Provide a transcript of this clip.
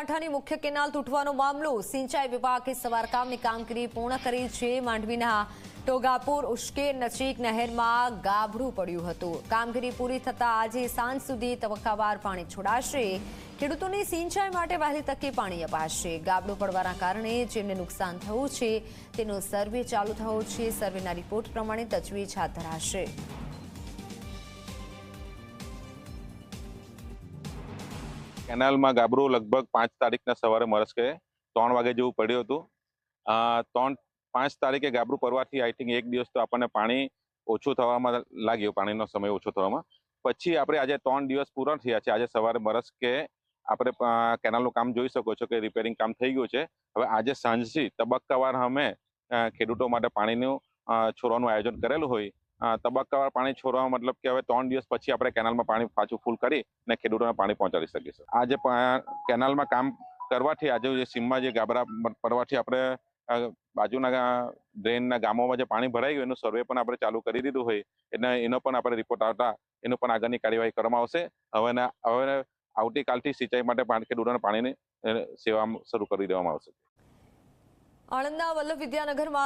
બનાસકાંઠાની મુખ્ય કેનાલ તૂટવાનો મામલો સિંચાઈ વિભાગે સવારકામની કામગીરી પૂર્ણ કરી છે. માંડવીના ટોગાપુર, ઉશ્કેર નજીક નહેરમાં ગાભડું પડ્યું હતું. કામગીરી પૂરી થતાં આજે સાંજ સુધી તબક્કાવાર પાણી છોડાશે. ખેડૂતોને સિંચાઈ માટે વહેલી તકે પાણી અપાશે. ગાબડું પડવાના કારણે જેમને નુકસાન થયું છે, તેનો સર્વે ચાલુ થયો છે. સર્વેના રિપોર્ટ પ્રમાણે તજવીજ હાથ ધરાશે. કેનાલમાં ગાબરું લગભગ પાંચ તારીખના સવારે મરસ્કે ત્રણ વાગે જેવું પડ્યું હતું. ત્રણ, પાંચ તારીખે ગાબરું પડવાથી આઈ થિંક એક દિવસ તો આપણને પાણી ઓછું થવામાં લાગ્યું, પાણીનો સમય ઓછો થવામાં. પછી આપણે આજે ત્રણ દિવસ પૂર્ણ થયા છે. આજે સવારે મરસ્કે આપણે કેનાલનું કામ જોઈ શકો છો કે રિપેરિંગ કામ થઈ ગયું છે. હવે આજે સાંજથી તબક્કાવાર અમે ખેડૂતો માટે પાણીનું છોડવાનું આયોજન કરેલું હોય તબક્કાવાર પાણી છોડવા મતલબ કે હવે ત્રણ દિવસ પછી આપણે કેનાલમાં પાણી પાછું ફૂલ કરી અને ખેડૂતોને પાણી પહોંચાડી શકીશું આજે કેનાલમાં કામ કરવાથી આજે જે સીમમાં જે ગાબરા પડવાથી આપણે બાજુના ડ્રેનના ગામોમાં જે પાણી ભરાઈ ગયું, એનું સર્વે પણ આપણે ચાલુ કરી દીધું હોય એટલે એનો પણ આપણે રિપોર્ટ આવતા, એનું પણ આગળની કાર્યવાહી કરવામાં આવશે. હવે હવે આવતીકાલથી સિંચાઈ માટે પાણી ખેડૂતોને પાણીની સેવા શરૂ કરી દેવામાં આવશે. આણંદના વલ્લભ વિદ્યાનગરમાં